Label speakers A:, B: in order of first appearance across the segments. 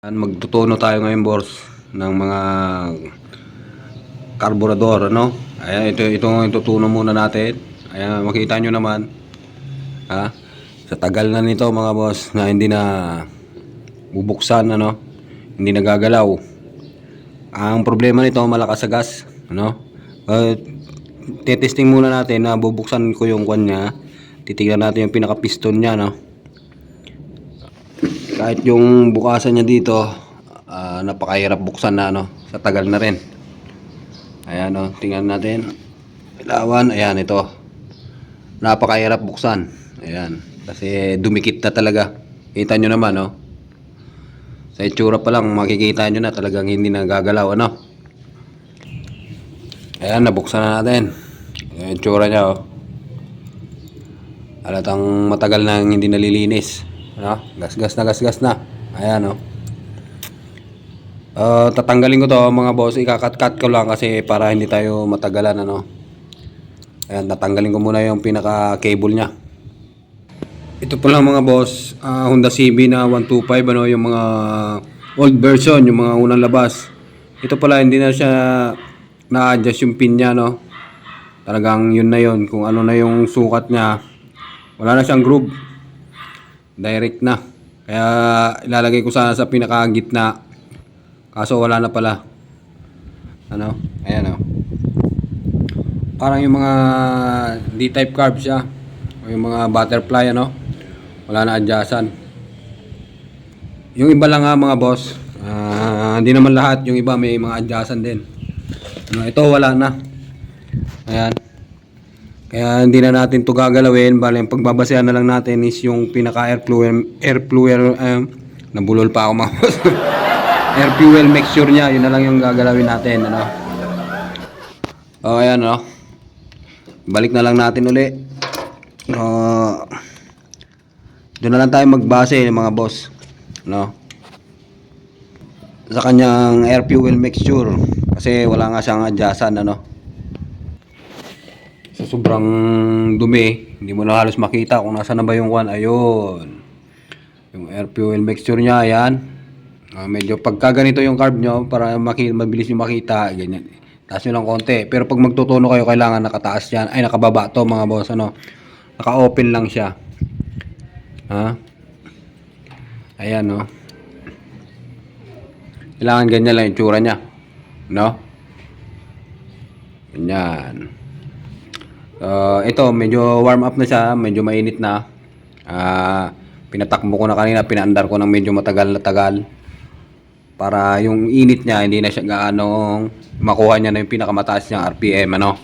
A: Magtutuno tayo ngayon, boss, ng mga karburador, ano? Ayan, ito, ito ang itutuno muna natin. Ayan, makita nyo naman. Ha? Sa tagal na nito, mga boss, na hindi na bubuksan, ano? Hindi nagagalaw. Ang problema nito, malakas sa gas, ano? Uh, tetesting muna natin na bubuksan ko yung kwan niya. Titignan natin yung pinaka-piston niya, no? Kahit yung bukasan niya dito ah, napakahirap buksan na no sa tagal na rin. Ayan o tingnan natin. Ilawan ayan ito. Napakahirap buksan. Ayan kasi dumikit na talaga. Kita nyo naman no sa itsura pa lang makikita nyo na talagang hindi nagagalaw ano. Ayan nabuksan na natin. Yung itsura niya oh. Alatang matagal nang hindi nalilinis. Ano? Gas-gas na gas-gas na. Ayan, oh. Uh, tatanggalin ko to mga boss. Ikakat-cut ko lang kasi para hindi tayo matagalan, ano. Ayan, tatanggalin ko muna yung pinaka-cable niya. Ito pala mga boss, ah, Honda CB na 125, ano, yung mga old version, yung mga unang labas. Ito pala, hindi na siya na-adjust yung pin niya, no. Talagang yun na yun. Kung ano na yung sukat niya, wala na siyang groove. Direct na. Kaya ilalagay ko sana sa pinakagitna. Kaso wala na pala. Ano? Ayan o. Parang yung mga D-type carb siya. O yung mga butterfly ano. Wala na adjustan. Yung iba lang nga mga boss. ah, hindi naman lahat. Yung iba may mga adjustan din. Ano, ito wala na. Ayan. Kaya hindi na natin to gagalawin. Bale, ang pagbabasehan na lang natin is yung pinaka air fuel, air fuel, um, nabulol pa ako mga air fuel mixture niya, yun na lang yung gagalawin natin, ano. O, ayan, no. Balik na lang natin uli. Uh, doon na lang tayo magbase, mga boss. No? Sa kanyang air fuel mixture. Kasi wala nga siyang adjustan, ano sa sobrang dumi, hindi mo na halos makita kung nasa na ba yung kwan. Ayun. Yung air fuel mixture niya, ayan. Ah, medyo pagka ganito yung carb nyo, para maki mabilis nyo makita, ganyan. Taas nyo lang konti. Pero pag magtutuno kayo, kailangan nakataas yan. Ay, nakababa to mga boss, ano. Naka-open lang siya. Ha? Ayan, no. Kailangan ganyan lang yung tsura niya. No? Ganyan. Uh, ito, medyo warm up na siya, medyo mainit na. Ah, pinatakbo ko na kanina, pinaandar ko ng medyo matagal na tagal. Para yung init niya, hindi na siya gaano makuha niya na yung pinakamataas niyang RPM, ano.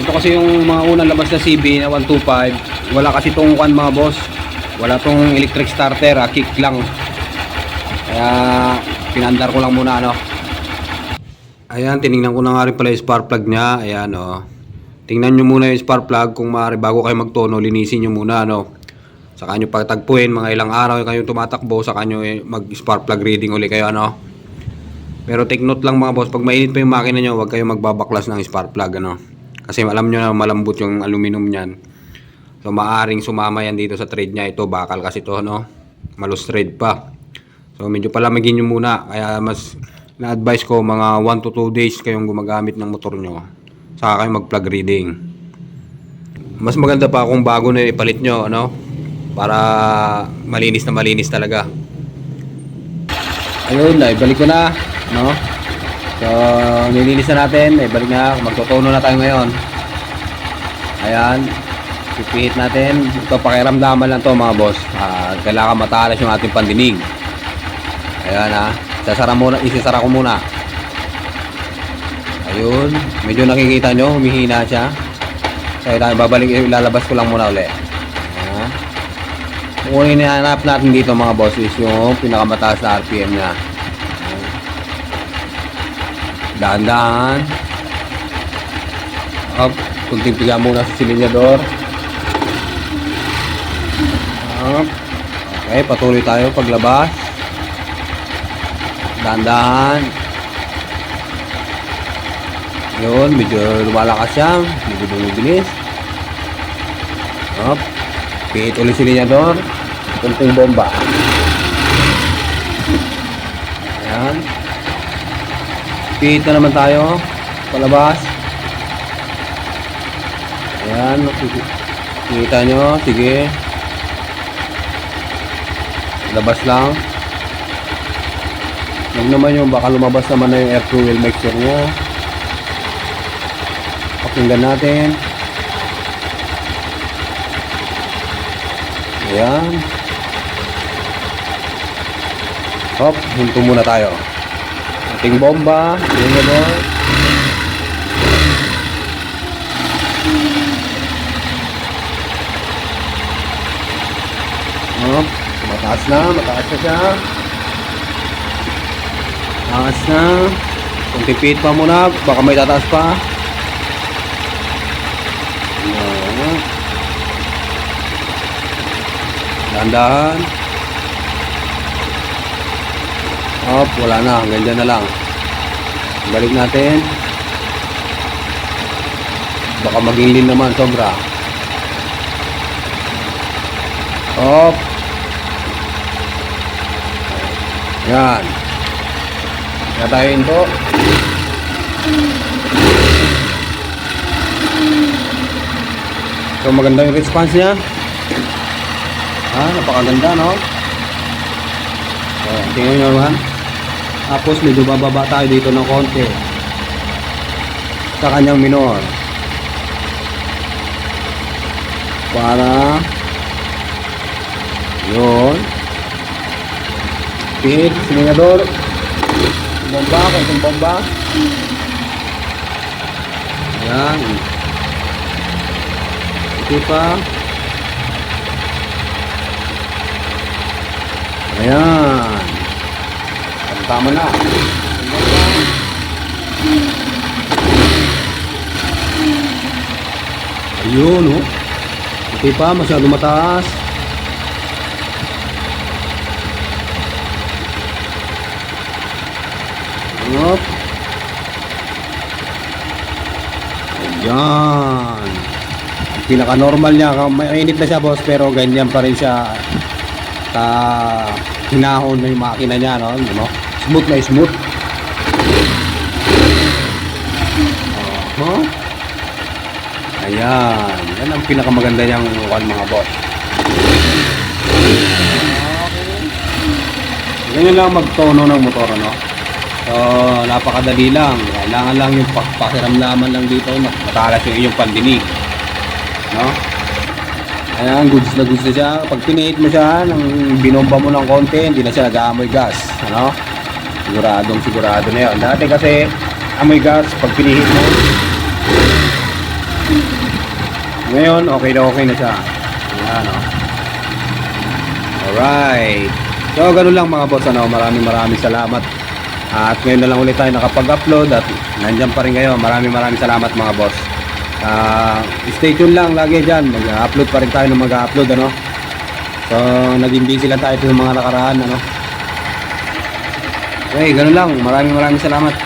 A: Ito kasi yung mga unang labas na CB na 125, wala kasi tong kwan mga boss. Wala tong electric starter, ah, kick lang. Kaya pinandar ko lang muna, ano. Ayan, tiningnan ko na nga rin pala yung spark plug niya. Ayan, oh. Tingnan nyo muna yung spark plug kung maaari bago kayo magtono, linisin nyo muna, ano. Saka nyo pagtagpuin, mga ilang araw kayong tumatakbo, saka nyo eh, mag-spark plug reading uli kayo, ano. Pero take note lang mga boss, pag mainit pa yung makina nyo, huwag kayong magbabaklas ng spark plug, ano. Kasi alam nyo na malambot yung aluminum niyan. So, maaring sumama yan dito sa thread niya. Ito, bakal kasi to, no. Malus thread pa. So, medyo palamigin nyo muna. Kaya mas na-advise ko mga 1 to 2 days kayong gumagamit ng motor nyo. Saka kayo mag plug reading. Mas maganda pa kung bago na ipalit nyo ano? Para malinis na malinis talaga. Ayun ibalik ko na no? So nilinis na natin. Ibalik na. Magtutuno na tayo ngayon. Ayan. Pipihit natin. Ito pakiramdaman lang to mga boss. Ah, kailangan matalas yung ating pandinig. Ayan ha Sasara muna, isasara ko muna. Ayun, medyo nakikita nyo, humihina siya. Tayo babalik, ilalabas ko lang muna uli. Ayan. Kung hinahanap natin dito mga boss is yung pinakamataas na RPM niya. Dahan-dahan. Up, kunting piga muna sa silinyador. Up. Okay, patuloy tayo paglabas. Dahan-dahan. Yun, medyo lumalakas siya. Medyo bumibilis. Up. Pihit ulit si Linyador. Kunting bomba. Ayan. Pihit na naman tayo. Palabas. Ayan. Nakikita nyo. Sige. Labas lang. Huwag naman yung baka lumabas naman na yung air fuel mixture nyo. Pakinggan natin. Ayan. Hop, hinto muna tayo. Ating bomba. Ayan na ba? Hop, mataas na, mataas na siya. Taas na. Kuntipit pa muna, baka may tataas pa. Ayan. Dahan-dahan. Op, wala na. Hanggang na lang. Balik natin. Baka maging lean naman, sobra. Op. Yan. Kaya tayo into. So maganda yung response niya. Ah, napakaganda, no? So, tingnan nyo naman. Tapos medyo bababa tayo dito ng konti. Sa kanyang minor. Para yun. Pihit, silingador. Bomba, konting bomba. Ayan. Ito pa. Ayan. Tama na. Ayun, oh. Ito pa, masyado mataas. Hop. Ayan. Pinaka-normal niya, mainit na siya boss, pero ganyan pa rin siya ka hinahon na yung makina niya, no? no? Smooth na smooth. Oh. Ayan. Yan ang pinakamaganda niyang one mga boss. Ganyan lang magtono ng motor, ano? So, napakadali lang. Kailangan lang yung pak- pakiramdaman lang dito. Matalas yung iyong pandinig. No? Ayan, goods na goods na siya. Pag pinihit mo siya, nang binomba mo ng konti, hindi na siya nag-aamoy gas. Ano? Siguradong sigurado na yun. Dati kasi, amoy gas, pag pinihit mo. Ngayon, okay na okay na siya. Ayan, no? Alright. So, ganun lang mga boss. Ano? Maraming maraming salamat. At ngayon na lang ulit tayo nakapag-upload at nandyan pa rin kayo. Maraming maraming salamat mga boss. Ah, stay tuned lang lagi dyan. Mag-upload pa rin tayo ng mag-upload ano. So, naging busy lang tayo sa mga nakaraan ano. Okay, ganun lang. Maraming maraming salamat.